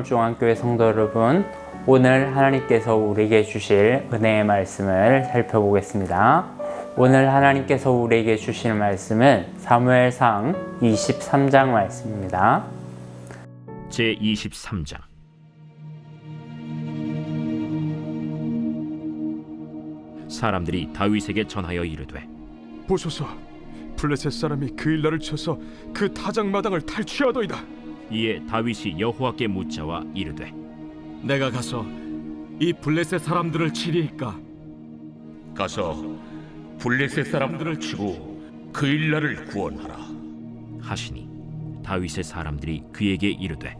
서울중앙교회 성도 여러분, 오늘 하나님께서 우리에게 주실 은혜의 말씀을 살펴보겠습니다. 오늘 하나님께서 우리에게 주실 말씀은 사무엘상 23장 말씀입니다. 제 23장 사람들이 다윗에게 전하여 이르되 보소서 블레셋 사람이 그 일날을 쳐서 그 타작 마당을 탈취하더이다 이에 다윗이 여호와께 묻자와 이르되 내가 가서 이 블레셋 사람들을 치리이까 가서 블레셋 사람들을 치고 그 일날을 구원하라. 하시니 다윗의 사람들이 그에게 이르되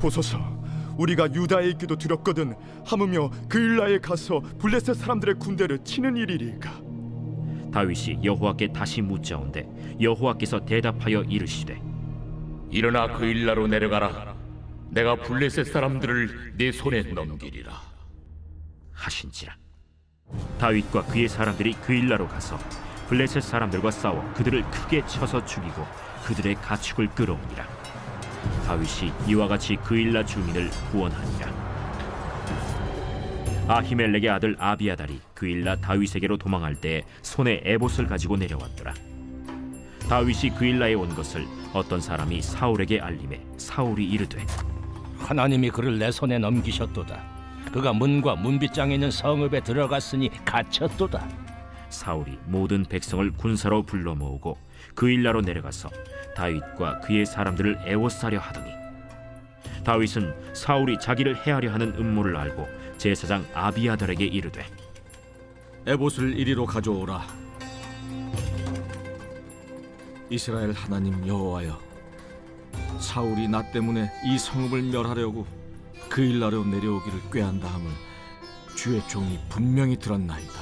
보소서 우리가 유다에 있기도 두렵거든 하무며 그 일라에 가서 블레셋 사람들의 군대를 치는 일이리까 다윗이 여호와께 다시 묻자온데 여호와께서 대답하여 이르시되 일어나 그 일나로 내려가라. 내가 블레셋 사람들을 내 손에 넘기리라. 하신지라 다윗과 그의 사람들이 그 일라로 가서 블레셋 사람들과 싸워 그들을 크게 쳐서 죽이고 그들의 가축을 끌어오니라 다윗이 이와 같이 그 일라 주민을 구원하니라 아히멜렉의 아들 아비아달이 그 일라 다윗에게로 도망할 때 손에 에봇을 가지고 내려왔더라 다윗이 그 일라에 온 것을 어떤 사람이 사울에게 알림해 사울이 이르되 하나님이 그를 내 손에 넘기셨도다. 그가 문과 문빗장에 있는 성읍에 들어갔으니 갇혔도다. 사울이 모든 백성을 군사로 불러 모으고 그 일나로 내려가서 다윗과 그의 사람들을 애워싸려 하더니 다윗은 사울이 자기를 해하려 하는 음모를 알고 제사장 아비아달에게 이르되 에봇을 이리로 가져오라 이스라엘 하나님 여호와여 사울이 나 때문에 이 성읍을 멸하려고 그 일나로 내려오기를 꾀한다 함을 주의 종이 분명히 들었나이다.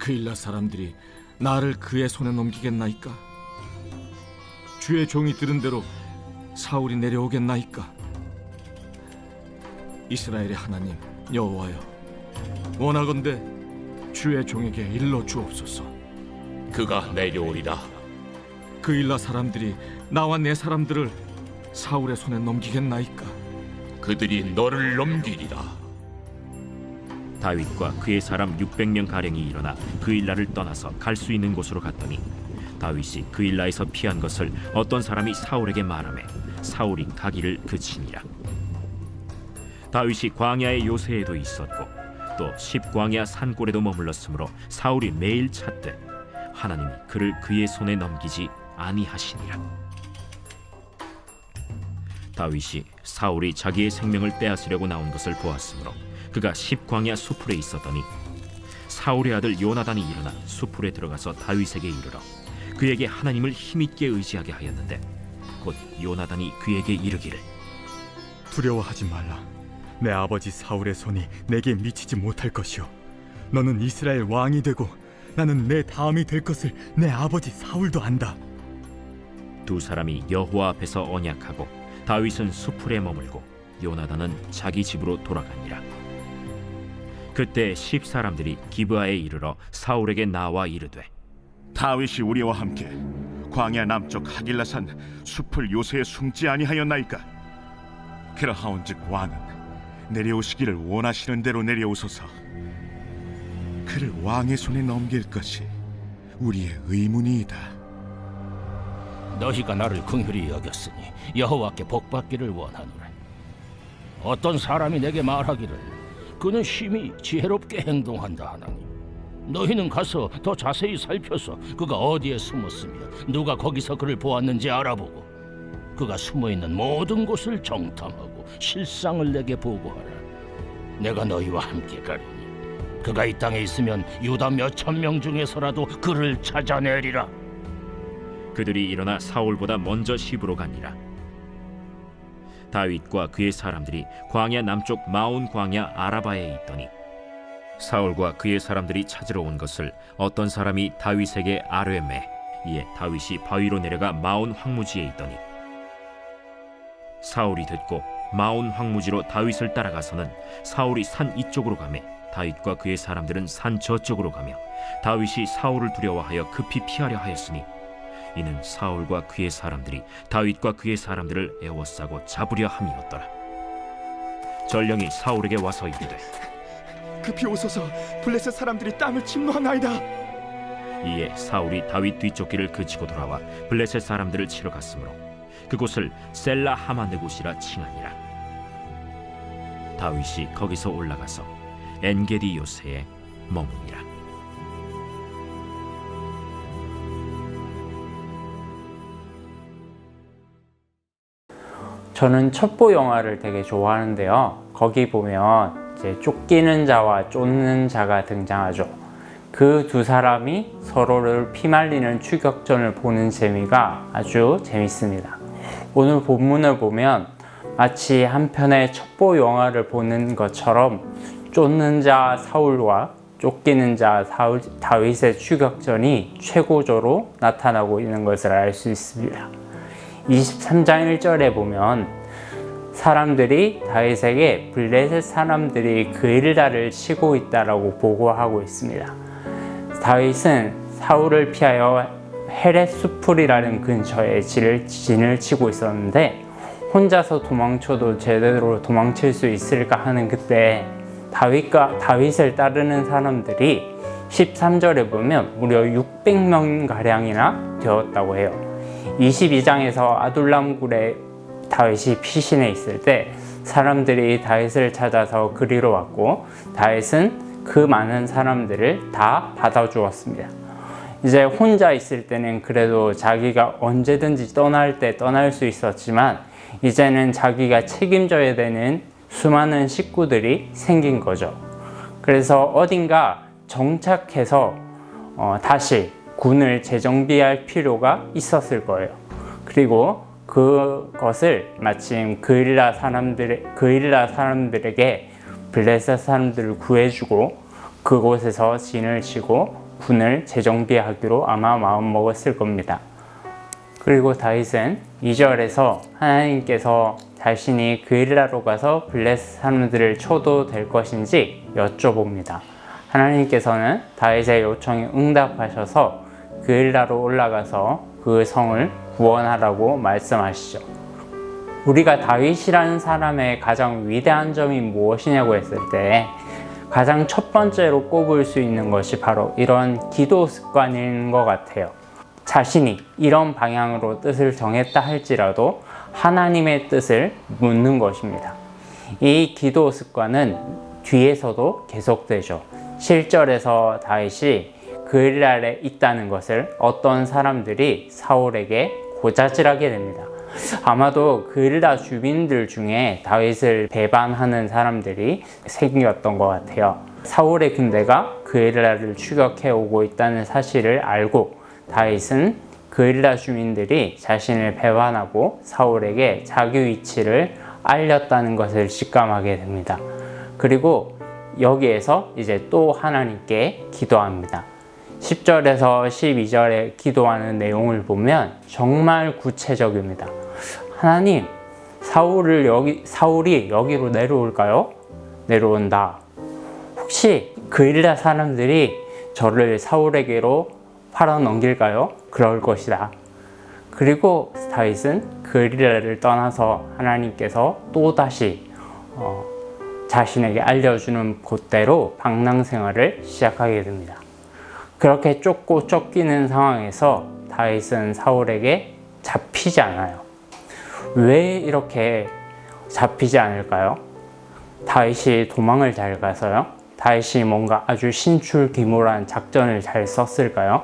그 일나 사람들이 나를 그의 손에 넘기겠나이까? 주의 종이 들은 대로 사울이 내려오겠나이까? 이스라엘의 하나님 여호와여 원하건대 주의 종에게 일러 주옵소서. 그가 내려오리라. 그 일라 사람들이 나와 내 사람들을 사울의 손에 넘기겠나이까 그들이 너를 넘기리라. 다윗과 그의 사람 600명 가량이 일어나 그 일라를 떠나서 갈 수 있는 곳으로 갔더니 다윗이 그 일라에서 피한 것을 어떤 사람이 사울에게 말하매 사울이 가기를 그치니라 다윗이 광야의 요새에도 있었고 또 십광야 산골에도 머물렀으므로 사울이 매일 찾되 하나님이 그를 그의 손에 넘기지 아니하시니라. 다윗이 사울이 자기의 생명을 빼앗으려고 나온 것을 보았으므로 그가 십광야 수풀에 있었더니 사울의 아들 요나단이 일어나 수풀에 들어가서 다윗에게 이르러 그에게 하나님을 힘있게 의지하게 하였는데 곧 요나단이 그에게 이르기를. 두려워하지 말라. 내 아버지 사울의 손이 내게 미치지 못할 것이오. 너는 이스라엘 왕이 되고 나는 내 다음이 될 것을 내 아버지 사울도 안다 두 사람이 여호와 앞에서 언약하고 다윗은 수풀에 머물고 요나단은 자기 집으로 돌아가니라. 그때 십 사람들이 기브아에 이르러 사울에게 나와 이르되 다윗이 우리와 함께 광야 남쪽 하길라산 숲을 요새에 숨지 아니하였나이까? 그러하온즉 왕은 내려오시기를 원하시는 대로 내려오소서. 그를 왕의 손에 넘길 것이 우리의 의문이이다 너희가 나를 긍휼히 여겼으니 여호와께 복받기를 원하노라. 어떤 사람이 내게 말하기를 그는 심히 지혜롭게 행동한다 하나니 너희는 가서 더 자세히 살펴서 그가 어디에 숨었으며 누가 거기서 그를 보았는지 알아보고 그가 숨어 있는 모든 곳을 정탐하고 실상을 내게 보고하라. 내가 너희와 함께 가리니 그가 이 땅에 있으면 유다 몇 천 명 중에서라도 그를 찾아내리라. 그들이 일어나 사울보다 먼저 시부로 가니라. 다윗과 그의 사람들이 광야 남쪽 마온 광야 아라바에 있더니 사울과 그의 사람들이 찾으러 온 것을 어떤 사람이 다윗에게 아뢰매 이에 다윗이 바위로 내려가 마온 황무지에 있더니 사울이 듣고 마온 황무지로 다윗을 따라가서는 사울이 산 이쪽으로 가매 다윗과 그의 사람들은 산 저쪽으로 가며 다윗이 사울을 두려워하여 급히 피하려 하였으니 이는 사울과 그의 사람들이 다윗과 그의 사람들을 애워싸고 잡으려 함이었더라. 전령이 사울에게 와서 이르되 급히 오소서 블레셋 사람들이 땅을 침노하나이다 이에 사울이 다윗 뒤쫓기를 그치고 돌아와 블레셋 사람들을 치러 갔으므로 그곳을 셀라 하마느곳이라 칭하니라. 다윗이 거기서 올라가서 엔게디 요새에 머무니라. 저는 첩보 영화를 되게 좋아하는데요. 거기 보면 이제 쫓기는 자와 쫓는 자가 등장하죠. 그 두 사람이 서로를 피말리는 추격전을 보는 재미가 아주 재밌습니다. 오늘 본문을 보면 마치 한 편의 첩보 영화를 보는 것처럼 쫓는 자 사울과 쫓기는 자 다윗의 추격전이 최고조로 나타나고 있는 것을 알 수 있습니다. 23장 1절에 보면 사람들이 다윗에게 블레셋 사람들이 그일다를 치고 있다라고 보고하고 있습니다. 다윗은 사울을 피하여 헤레수풀이라는 근처에 진을, 진을 치고 있었는데 혼자서 도망쳐도 제대로 도망칠 수 있을까 하는 그때 다윗과 다윗을 따르는 사람들이 13절에 보면 무려 600명 가량이나 되었다고 해요. 22장에서 아둘람굴에 다윗이 피신해 있을 때 사람들이 다윗을 찾아서 그리로 왔고 다윗은 그 많은 사람들을 다 받아주었습니다. 이제 혼자 있을 때는 그래도 자기가 언제든지 떠날 때 떠날 수 있었지만 이제는 자기가 책임져야 되는 수많은 식구들이 생긴 거죠. 그래서 어딘가 정착해서 어, 다시 군을 재정비할 필요가 있었을 거예요. 그리고 그것을 마침 그일라 사람들 그일라 사람들에게 블레셋 사람들을 구해주고 그곳에서 진을 치고 군을 재정비하기로 아마 마음 먹었을 겁니다. 그리고 다윗은 2절에서 하나님께서 자신이 그일라로 가서 블레셋 사람들을 쳐도 될 것인지 여쭤봅니다. 하나님께서는 다윗의 요청에 응답하셔서 그일라로 올라가서 그 성을 구원하라고 말씀하시죠. 우리가 다윗이라는 사람의 가장 위대한 점이 무엇이냐고 했을 때 가장 첫 번째로 꼽을 수 있는 것이 바로 이런 기도 습관인 것 같아요. 자신이 이런 방향으로 뜻을 정했다 할지라도 하나님의 뜻을 묻는 것입니다. 이 기도 습관은 뒤에서도 계속되죠. 7절에서 다윗이 그일 날에 있다는 것을 어떤 사람들이 사울에게 고자질하게 됩니다. 아마도 그일라 주민들 중에 다윗을 배반하는 사람들이 생겼던 것 같아요. 사울의 군대가 그일라를 추격해 오고 있다는 사실을 알고 다윗은 그일라 주민들이 자신을 배반하고 사울에게 자기 위치를 알렸다는 것을 직감하게 됩니다. 그리고 여기에서 이제 또 하나님께 기도합니다. 10절에서 12절에 기도하는 내용을 보면 정말 구체적입니다. 하나님, 사울을 여기 사울이 여기로 내려올까요? 내려온다. 혹시 그일라 사람들이 저를 사울에게로 팔아 넘길까요? 그럴 것이다. 그리고 다윗은 그일라를 떠나서 하나님께서 또 다시 어, 자신에게 알려주는 곳대로 방랑 생활을 시작하게 됩니다. 그렇게 쫓고 쫓기는 상황에서 다윗은 사울에게 잡히지 않아요. 왜 이렇게 잡히지 않을까요? 다윗이 도망을 잘 가서요? 다윗이 뭔가 아주 신출귀몰한 작전을 잘 썼을까요?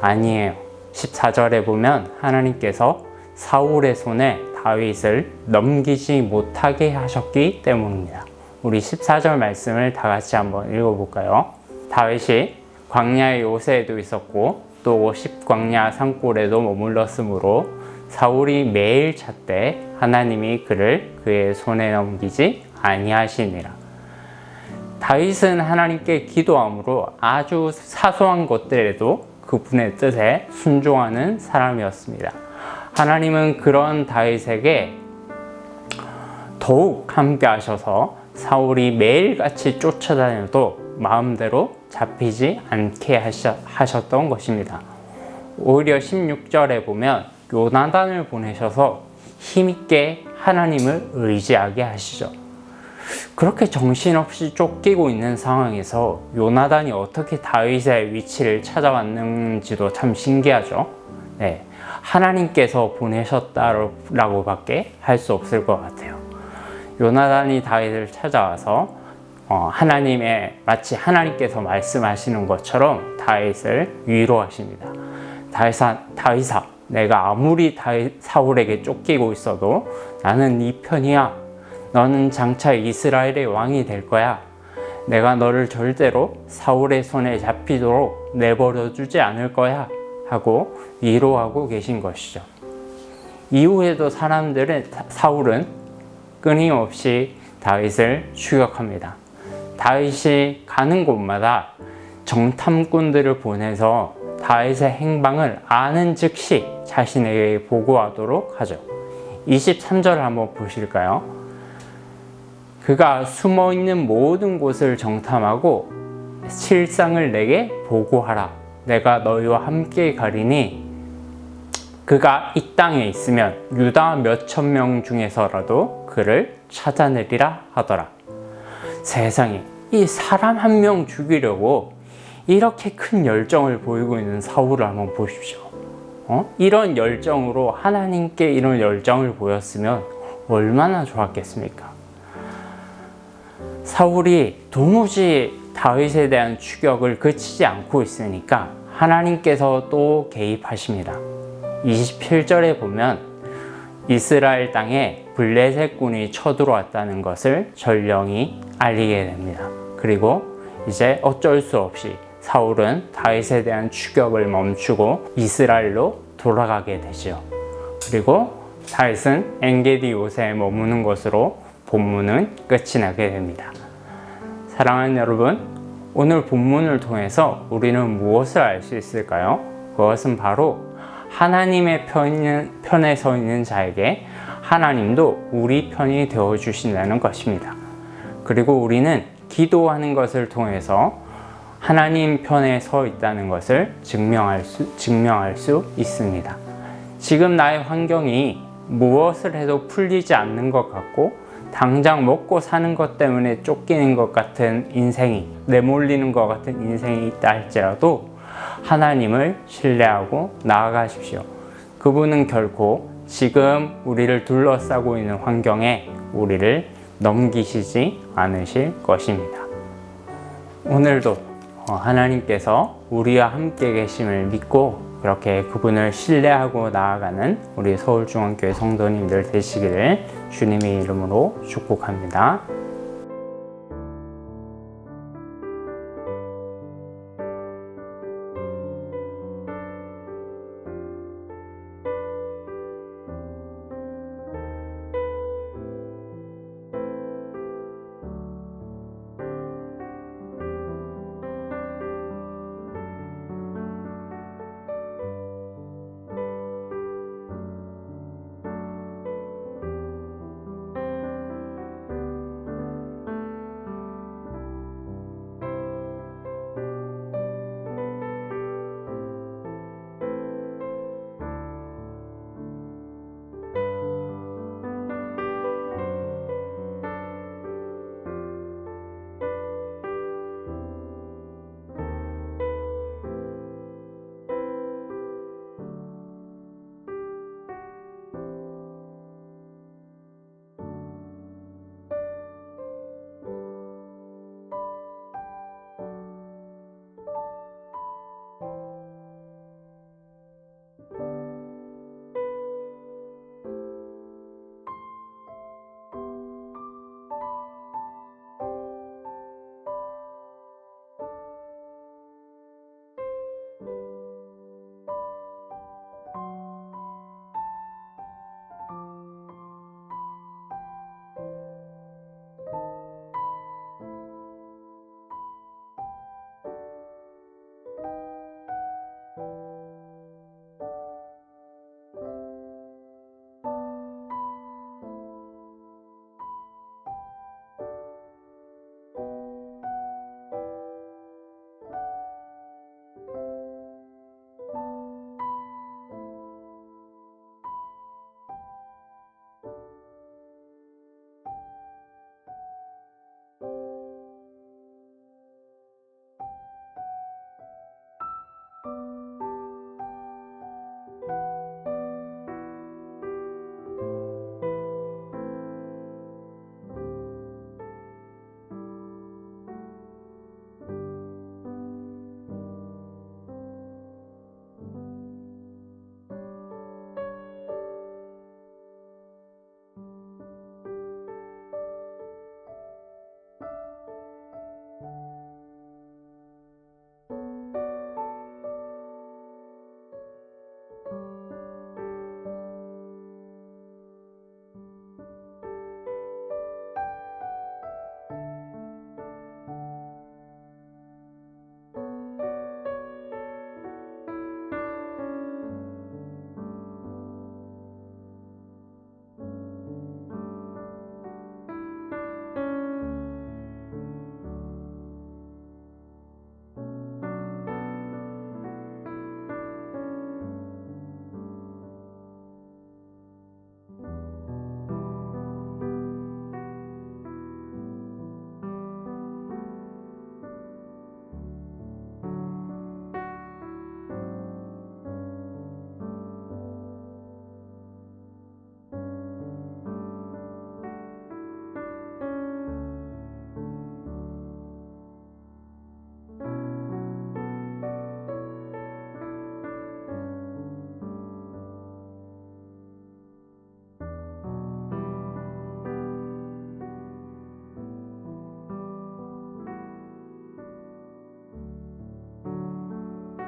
아니에요. 14절에 보면 하나님께서 사울의 손에 다윗을 넘기지 못하게 하셨기 때문입니다. 우리 14절 말씀을 다 같이 한번 읽어볼까요? 다윗이 광야의 요새에도 있었고 또 십광야 산골에도 머물렀으므로 사울이 매일 찾되 하나님이 그를 그의 손에 넘기지 아니하시니라. 다윗은 하나님께 기도함으로 아주 사소한 것들에도 그분의 뜻에 순종하는 사람이었습니다. 하나님은 그런 다윗에게 더욱 함께 하셔서 사울이 매일같이 쫓아다녀도 마음대로 잡히지 않게 하셨던 것입니다. 오히려 16절에 보면 요나단을 보내셔서 힘있게 하나님을 의지하게 하시죠. 그렇게 정신없이 쫓기고 있는 상황에서 요나단이 어떻게 다윗의 위치를 찾아왔는지도 참 신기하죠. 네. 하나님께서 보내셨다라고밖에 할 수 없을 것 같아요. 요나단이 다윗을 찾아와서 어, 하나님의 마치 하나님께서 말씀하시는 것처럼 다윗을 위로하십니다. 다윗아, 다윗아, 내가 아무리 다윗 사울에게 쫓기고 있어도 나는 네 편이야. 너는 장차 이스라엘의 왕이 될 거야. 내가 너를 절대로 사울의 손에 잡히도록 내버려 두지 않을 거야. 하고 위로하고 계신 것이죠. 이후에도 사람들은 사울은 끊임없이 다윗을 추격합니다. 다윗이 가는 곳마다 정탐꾼들을 보내서 다윗의 행방을 아는 즉시 자신에게 보고하도록 하죠. 23절을 한번 보실까요? 그가 숨어 있는 모든 곳을 정탐하고 실상을 내게 보고하라. 내가 너희와 함께 가리니 그가 이 땅에 있으면 유다 몇천 명 중에서라도 그를 찾아내리라 하더라. 세상에 이 사람 한 명 죽이려고 이렇게 큰 열정을 보이고 있는 사울을 한번 보십시오. 어? 이런 열정으로 하나님께 이런 열정을 보였으면 얼마나 좋았겠습니까? 사울이 도무지 다윗에 대한 추격을 그치지 않고 있으니까 하나님께서 또 개입하십니다. 27절에 보면 이스라엘 땅에 블레셋군이 쳐들어왔다는 것을 전령이 알리게 됩니다. 그리고 이제 어쩔 수 없이 사울은 다윗에 대한 추격을 멈추고 이스라엘로 돌아가게 되죠. 그리고 다윗은 엔게디 요새에 머무는 것으로 본문은 끝이 나게 됩니다. 사랑하는 여러분, 오늘 본문을 통해서 우리는 무엇을 알 수 있을까요? 그것은 바로 하나님의 편, 편에 서 있는 자에게 하나님도 우리 편이 되어 주신다는 것입니다. 그리고 우리는 기도하는 것을 통해서 하나님 편에 서 있다는 것을 증명할 수, 증명할 수 있습니다. 지금 나의 환경이 무엇을 해도 풀리지 않는 것 같고 당장 먹고 사는 것 때문에 쫓기는 것 같은 인생이 내몰리는 것 같은 인생이 있다 할지라도 하나님을 신뢰하고 나아가십시오. 그분은 결코 지금 우리를 둘러싸고 있는 환경에 우리를 넘기시지 않으실 것입니다. 오늘도 어, 하나님께서 우리와 함께 계심을 믿고 그렇게 그분을 신뢰하고 나아가는 우리 서울중앙교회 성도님들 되시기를 주님의 이름으로 축복합니다.